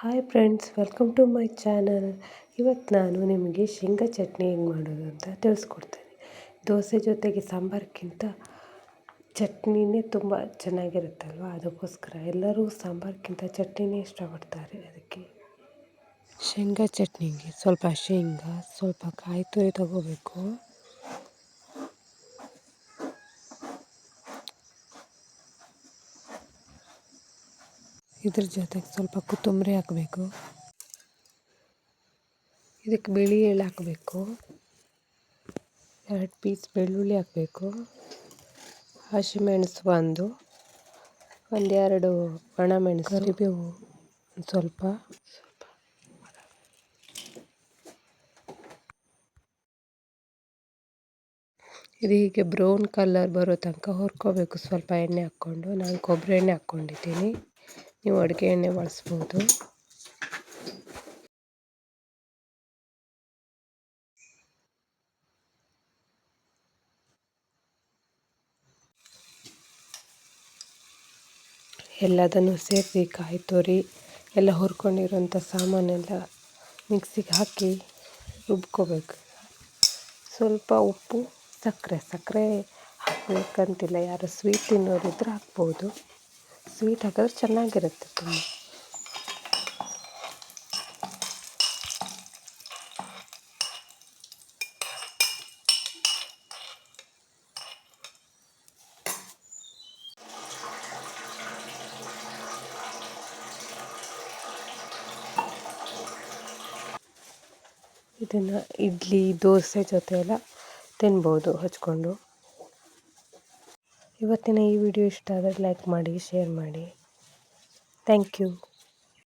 Hi friends welcome to my channel ಇವತ್ತು ನಾನು ನಿಮಗೆ ಶೇಂಗಾ ಚಟ್ನಿ ಹೇಗೆ ಮಾಡೋದು ಅಂತ ತಿಳಿಸ್ಕೊಡ್ತೇನೆ. ದೋಸೆ ಜೊತೆಗೆ ಸಾಂಬಾರ್ಗಿಂತ ಚಟ್ನಿನೇ ತುಂಬ ಚೆನ್ನಾಗಿರುತ್ತಲ್ವ? ಅದಕ್ಕೋಸ್ಕರ ಎಲ್ಲರೂ ಸಾಂಬಾರ್ಗಿಂತ ಚಟ್ನಿನೇ ಇಷ್ಟಪಡ್ತಾರೆ. ಅದಕ್ಕೆ ಶೇಂಗಾ ಚಟ್ನಿಗೆ ಸ್ವಲ್ಪ ಶೇಂಗಾ, ಸ್ವಲ್ಪ ಕಾಯಿ ತುರಿ ತಗೋಬೇಕು. ಇದ್ರ ಜೊತೆಗೆ ಸ್ವಲ್ಪ ಕೊತ್ತಂಬರಿ ಹಾಕಬೇಕು. ಇದಕ್ಕೆ ಬಿಳಿ ಎಳ್ಳು ಹಾಕಬೇಕು. ಎರಡು ಪೀಸ್ ಬೆಳ್ಳುಳ್ಳಿ ಹಾಕಬೇಕು. ಹಸಿಮೆಣಸು ಒಂದು, ಒಂದೆರಡು ಒಣಮೆಣಸು. ಕರಿಬೇವು ಸ್ವಲ್ಪ ಸ್ವಲ್ಪ. ಇದು ಹೀಗೆ ಬ್ರೌನ್ ಕಲರ್ ಬರೋ ತನಕ ಹುರ್ಕೋಬೇಕು. ಸ್ವಲ್ಪ ಎಣ್ಣೆ ಹಾಕ್ಕೊಂಡು. ನಾನು ಕೊಬ್ಬರಿ ಎಣ್ಣೆ ಹಾಕ್ಕೊಂಡಿದ್ದೀನಿ. ನೀವು ಅಡುಗೆ ಎಣ್ಣೆ ಬಳಸ್ಬೋದು. ಎಲ್ಲದನ್ನು ಸೇರಿಸಿ ಕಾಯಿ ತುರಿ, ಎಲ್ಲ ಹುರ್ಕೊಂಡಿರೋಂಥ ಸಾಮಾನೆಲ್ಲ ಮಿಕ್ಸಿಗೆ ಹಾಕಿ ರುಬ್ಕೋಬೇಕು. ಸ್ವಲ್ಪ ಉಪ್ಪು, ಸಕ್ಕರೆ. ಸಕ್ಕರೆ ಹಾಕಬೇಕಂತಿಲ್ಲ, ಯಾರು ಸ್ವೀಟ್ ತಿನ್ನೋರಿದ್ರೆ ಹಾಕ್ಬೋದು. ಸ್ವೀಟ್ ಹಾಕಿದ್ರೆ ಚೆನ್ನಾಗಿರುತ್ತೆ ತುಂಬ. ಇದನ್ನು ಇಡ್ಲಿ ದೋಸೆ ಜೊತೆ ಎಲ್ಲ ತಿನ್ಬೋದು ಹಚ್ಕೊಂಡು. ಇವತ್ತಿನ ಈ ವಿಡಿಯೋ ಇಷ್ಟ ಆದರೆ ಲೈಕ್ ಮಾಡಿ ಶೇರ್ ಮಾಡಿ. Thank you